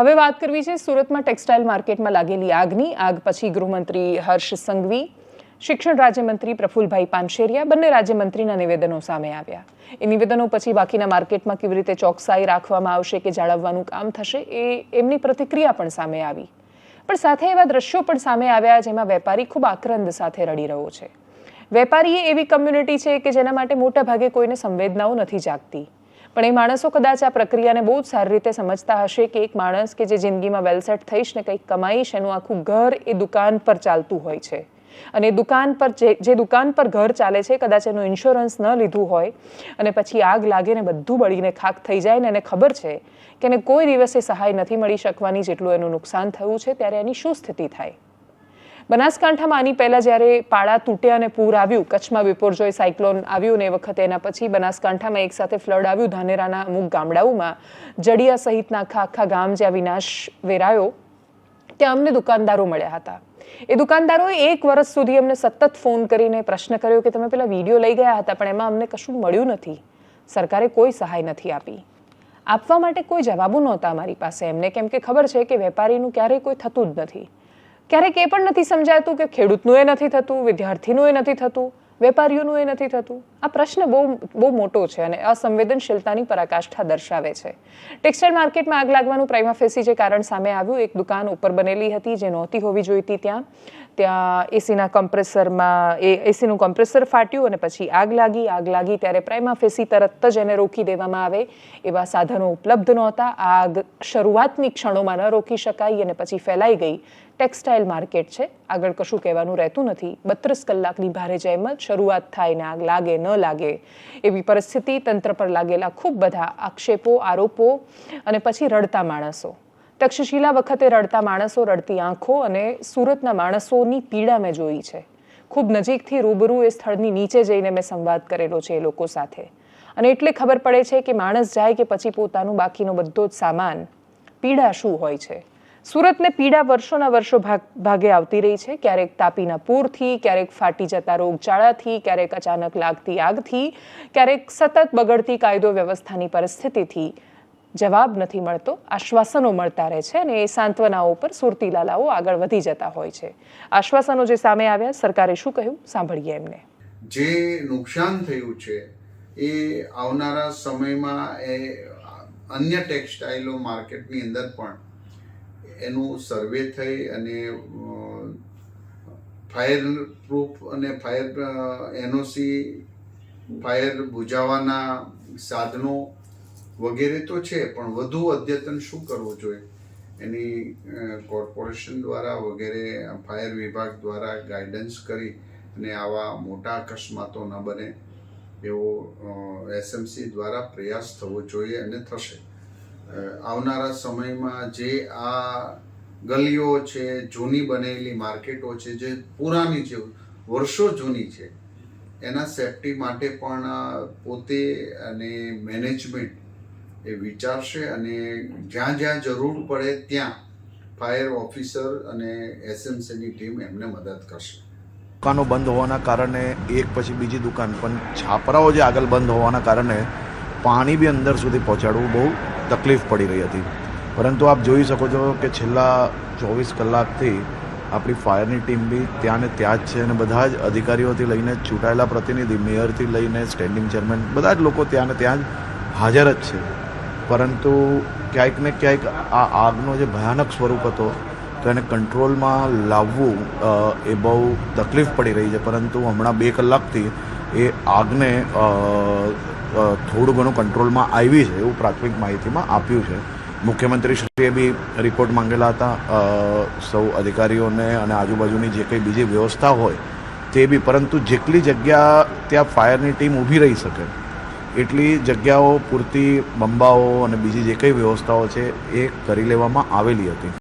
હવે વાત કરવી છે સુરતમાં ટેક્સટાઇલ માર્કેટમાં લાગેલી આગની. આગ પછી ગૃહમંત્રી હર્ષ સંઘવી, શિક્ષણ રાજ્યમંત્રી પ્રફુલભાઈ પાનશેરિયા, બંને રાજ્યમંત્રીના નિવેદનો સામે આવ્યા. એ નિવેદનો પછી બાકીના માર્કેટમાં કેવી રીતે ચોકસાઈ રાખવામાં આવશે કે જાળવવાનું કામ થશે એ એમની પ્રતિક્રિયા પણ સામે આવી. પણ સાથે એવા દ્રશ્યો પણ સામે આવ્યા જેમાં વેપારી ખૂબ આક્રંદ સાથે રડી રહ્યો છે. વેપારી એ એવી કમ્યુનિટી છે કે જેના માટે મોટા ભાગે કોઈને સંવેદનાઓ નથી જાગતી. પણ એ માણસો કદાચ આ પ્રક્રિયાને બહુ જ સારી રીતે સમજતા હશે કે એક માણસ કે જે જિંદગીમાં વેલસેટ થઈશ ને કંઈક કમાઈશ એનું આખું ઘર એ દુકાન પર ચાલતું હોય છે. અને દુકાન પર જે દુકાન પર ઘર ચાલે છે, કદાચ એનું ઇન્સ્યોરન્સ ન લીધું હોય, અને પછી આગ લાગે ને બધું બળીને ખાક થઈ જાય ને એને ખબર છે કે એને કોઈ દિવસે સહાય નથી મળી શકવાની જેટલું એનું નુકસાન થયું છે, ત્યારે એની શું સ્થિતિ થાય? બનાસકાંઠામાં આની પહેલા જ્યારે પાળા તૂટ્યા અને પૂર આવ્યું, કચ્છમાં વિપોરજોય સાયક્લોન આવ્યું ને એ વખતે એના પછી બનાસકાંઠામાં એક સાથે ફ્લડ આવ્યું. ધાનેરાના અમુક ગામડાઓમાં જડિયા સહિતના આખા આખા ગામ જ્યાં વિનાશ વેરાયો, ત્યાં અમને દુકાનદારો મળ્યા હતા. એ દુકાનદારોએ એક વર્ષ સુધી અમને સતત ફોન કરીને પ્રશ્ન કર્યો કે, તમે પેલા વીડિયો લઈ ગયા હતા, પણ એમાં અમને કશું મળ્યું નથી. સરકારે કોઈ સહાય નથી આપી. આપવા માટે કોઈ જવાબો નહોતા અમારી પાસે. એમને કેમ કે ખબર છે કે વેપારીનું ક્યારેય કોઈ થતું જ નથી. ક્યારેક એ પણ નથી સમજાતું કે ખેડૂતનું એ નથી થતું, વિદ્યાર્થીનું એ નથી થતું, વેપારીઓનું એ નથી થતું. આ પ્રશ્ન બહુ બહુ મોટો છે અને અસંવેદનશીલતાની પરાકાષ્ઠા દર્શાવે છે. ટેક્સટાઇલ માર્કેટમાં આગ લાગવાનું પ્રાઇમા ફેસી જે કારણ સામે આવ્યું, એક દુકાન ઉપર બનેલી હતી જે નહોતી હોવી જોઈતી ત્યાં. ત્યાં એસીના કમ્પ્રેસરમાં, એ એસીનું કમ્પ્રેસર ફાટ્યું અને પછી આગ લાગી. આગ લાગી ત્યારે પ્રાઇમા ફેસી તરત જ એને રોકી દેવામાં આવે એવા સાધનો ઉપલબ્ધ નહોતા. આગ શરૂઆતની ક્ષણોમાં ન રોકી શકાય અને પછી ફેલાઈ ગઈ. ટેક્સટાઇલ માર્કેટ છે. આગળ કશું કહેવાનું રહેતું નથી. બત્રીસ કલાકની ભારે જેમ જ શરૂઆત થાય ને આગ લાગે, ન લાગે એવી પરિસ્થિતિ તંત્ર પર લાગેલા ખૂબ બધા આક્ષેપો, આરોપો અને પછી રડતા માણસો. તક્ષશિલા વખતે રડતા માણસો રડતી આંખો અને સુરતના માણસોની પીડા મેં જોઈ છે. ખૂબ નજીકથી રૂબરૂ એ સ્થળની નીચે જઈને મેં સંવાદ કરેલો છે એ લોકો સાથે. અને એટલે ખબર પડે છે કે માણસ જાય કે પછી પોતાનું બાકીનો બધો જ સામાન. પીડા શું હોય છે? સુરતને પીડા વર્ષોના વર્ષો ભાગ આવતી રહી છે. ક્યારેક તાપીના પૂરથી, ક્યારેક ફાટી જતા રોગચાળાથી, ક્યારેક અચાનક લાગતી આગથી, ક્યારેક સતત બગડતી કાયદો વ્યવસ્થાની પરિસ્થિતિથી. જવાબ નથી મળતો, આશ્વાસનો મળતા રહે છે અને એ સાંત્વનાઓ પર સુરતી લાલાઓ આગળ વધી જતા હોય છે. આશ્વાસનો જે સામે આવ્યા, સરકારે શું કહ્યું? સાંભળીએ એમને. જે નુકસાન થયું છે, એ આવનારા સમયમાં એ અન્ય ટેક્સટાઇલો માર્કેટની અંદર પણ એનું સર્વે થઈ અને ફાયર પ્રૂફ અને ફાયર એનઓસી ફાયર બુજાવાના સાધનો વગેરે તો છે, પણ વધુ અદ્યતન શું કરવું જોઈએ? એની કોર્પોરેશન દ્વારા વગેરે, ફાયર વિભાગ દ્વારા ગાઈડન્સ કરી અને આવા મોટા અકસ્માતો ન બને, એવો એસએમસી દ્વારા પ્રયાસ થવો જોઈએ અને થશે. આવનારા સમયમાં જે આ ગલીઓ છે, જૂની બનેલી માર્કેટો છે, જે પુરાની છે, વર્ષો જૂની છે, એના સેફટી માટે પણ પોતે અને મેનેજમેન્ટ એ વિચારશે અને જ્યાં જ્યાં જરૂર પડે ત્યાં ફાયર ઓફિસર અને એસએમસીની ટીમ એમને મદદ કરશે. દુકાનો બંધ હોવાના કારણે, એક પછી બીજી દુકાન પણ છાપરાઓ જે આગળ બંધ હોવાના કારણે પાણી બી અંદર સુધી પહોંચાડવું બહુ તકલીફ પડી રહી હતી. પરંતુ આપ જોઈ શકો છો કે છેલ્લા ચોવીસ કલાકથી આપણી ફાયરની ટીમ બી ત્યાં ને ત્યાં જ છે અને બધા જ અધિકારીઓથી લઈને ચૂંટાયેલા પ્રતિનિધિ, મેયરથી લઈને સ્ટેન્ડિંગ ચેરમેન, બધા જ લોકો ત્યાં ને ત્યાં જ હાજર જ છે. પરંતુ ક્યાંક ને ક્યાંક આ આગનો જે ભયાનક સ્વરૂપ હતો, તો એને કંટ્રોલમાં લાવવું એ બહુ તકલીફ પડી રહી છે. પરંતુ હમણાં બે કલાકથી એ આગને થોડું ઘણું કંટ્રોલમાં આવી છે એવું પ્રાથમિક માહિતીમાં આપ્યું છે. મુખ્યમંત્રીશ્રીએ બી રિપોર્ટ માંગેલા હતા સૌ અધિકારીઓને અને આજુબાજુની જે કંઈ બીજી વ્યવસ્થા હોય તે બી, પરંતુ જેટલી જગ્યા ત્યાં ફાયરની ટીમ ઊભી રહી શકે એટલી જગ્યાઓ પૂરતી બંબાઓ અને બીજી જે કંઈ વ્યવસ્થાઓ છે એ કરી લેવામાં આવેલી હતી.